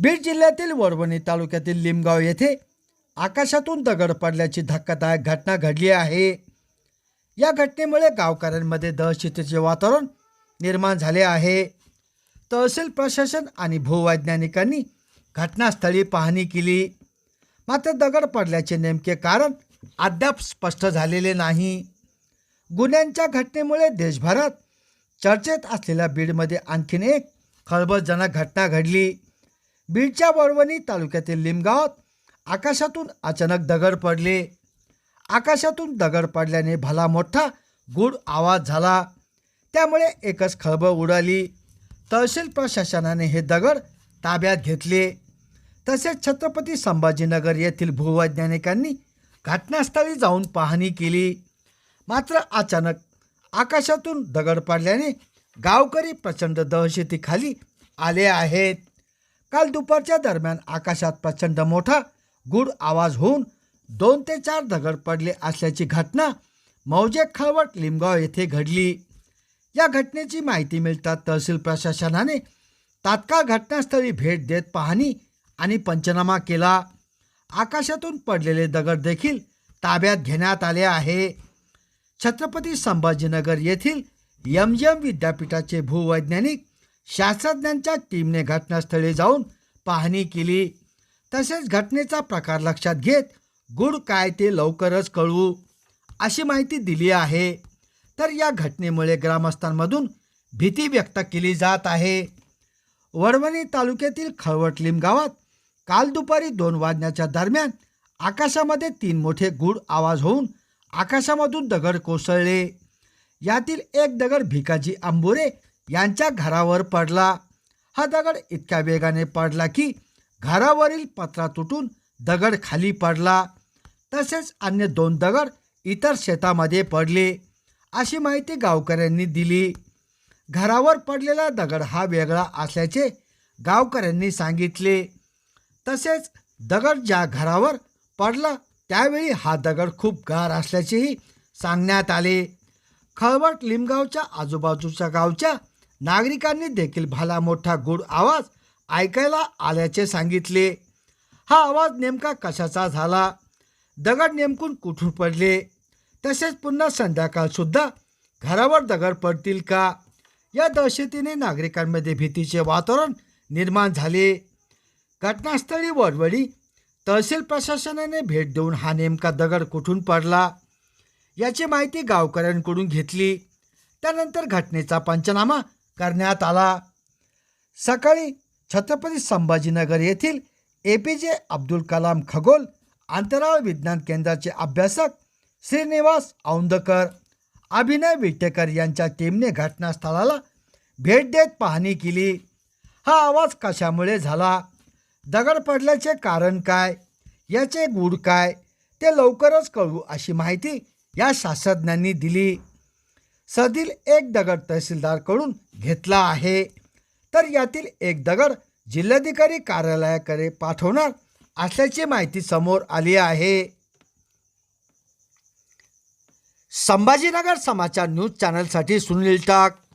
बीड जिल्ह्यातील वरवणी तालुक्यातील लिमगाव येथे आकाशातून दगड पडल्याची धक्कादायक घटना घडली आहे. या घटनेमुळे गावकऱ्यांमध्ये दहशतीचे वातावरण निर्माण झाले आहे. तहसील प्रशासन आणि भूवैज्ञानिकांनी घटनास्थळी पाहणी केली. मात्र दगड पडल्याचे नेमके कारण अद्याप स्पष्ट झालेले नाही. गुन्ह्यांच्या घटनेमुळे देशभरात चर्चेत असलेल्या बीडमध्ये आणखीन एक खळबळजनक घटना घडली. बीडच्या वळवणी तालुक्यातील लिमगावात आकाशातून अचानक दगड पडले. आकाशातून दगड पडल्याने भला मोठा गुड आवाज झाला. त्यामुळे एकच खळबळ उडाली. तहसील प्रशासनाने हे दगड ताब्यात घेतले. तसेच छत्रपती संभाजीनगर येथील भूवैज्ञानिकांनी घटनास्थळी जाऊन पाहणी केली. मात्र अचानक आकाशातून दगड पडल्याने गावकरी प्रचंड दहशतीखाली आले आहेत. काल दुपारच्या दरम्यान आकाशात प्रचंड मोठा गुड आवाज होऊन दोन ते चार दगड पडले असल्याची घटना मौजे खळवट लिमगाव येथे घडली. या घटनेची माहिती मिळताच तहसील प्रशासनाने तात्काळ घटनास्थळी भेट देत पाहणी आणि पंचनामा केला. आकाशातून पडलेले दगड देखील ताब्यात घेण्यात आले आहे. छत्रपती संभाजीनगर येथील यम जी एम विद्यापीठाचे भूवैज्ञानिक शास्त्रज्ञांच्या टीमने घटनास्थळी जाऊन पाहणी केली. तसेच घटनेचा प्रकार लक्षात घेत गुड काय ते लवकरच कळवू अशी माहिती दिली आहे. तर या घटनेमुळे ग्रामस्थांमधून भीती व्यक्त केली जात आहे. वडवणी तालुक्यातील खळवटलिम गावात काल दुपारी दोन वाजण्याच्या दरम्यान आकाशामध्ये तीन मोठे गुड आवाज होऊन आकाशामधून दगड कोसळले. यातील एक दगड भिकाजी आंबोरे यांच्या घरावर पडला. हा दगड इतक्या वेगाने पडला की घरावरील पत्रा तुटून दगड खाली पडला. तसेच अन्य दोन दगड इतर शेतामध्ये पडले अशी माहिती गावकऱ्यांनी दिली. घरावर पडलेला दगड हा वेगळा असल्याचे गावकऱ्यांनी सांगितले. तसेच दगड ज्या घरावर पडला त्यावेळी हा दगड खूप गार असल्याचेही सांगण्यात आले. खळवट लिमगावच्या आजूबाजूच्या गावच्या नागरिकांनी देखील भला मोठा गुड आवाज ऐकायला आल्याचे सांगितले. हा आवाज नेमका कशाचा झाला? दगड नेमकून कुठून पडले? तसेच पुन्हा संध्याकाळसुद्धा घरावर दगड पडतील का? या दहशतीने नागरिकांमध्ये भीतीचे वातावरण निर्माण झाले. घटनास्थळी वडवडी तहसील प्रशासनाने भेट देऊन हा नेमका दगड कुठून पडला? याची माहिती गावकऱ्यांकडून घेतली. त्यानंतर घटनेचा पंचनामा करण्यात आला. सकाळी छत्रपती संभाजीनगर येथील ए पी जे अब्दुल कलाम खगोल अंतराळ विज्ञान केंद्राचे अभ्यासक श्रीनिवास औंदकर अभिनय विटेकर यांच्या टीमने घटनास्थळाला भेट देत पाहणी केली. हा आवाज कशामुळे झाला? दगड पडल्याचे कारण काय? याचे गूढ काय? ते लवकरच कळू अशी माहिती या शास्त्रज्ञांनी दिली. सदील एक दगड तहसीलदारकडून घेतला आहे. तर यातील एक दगड जिल्हाधिकारी कार्यालयाकडे पाठवणार असल्याची माहिती समोर आली आहे. संभाजीनगर समाचार न्यूज चॅनलसाठी सुनील टाक.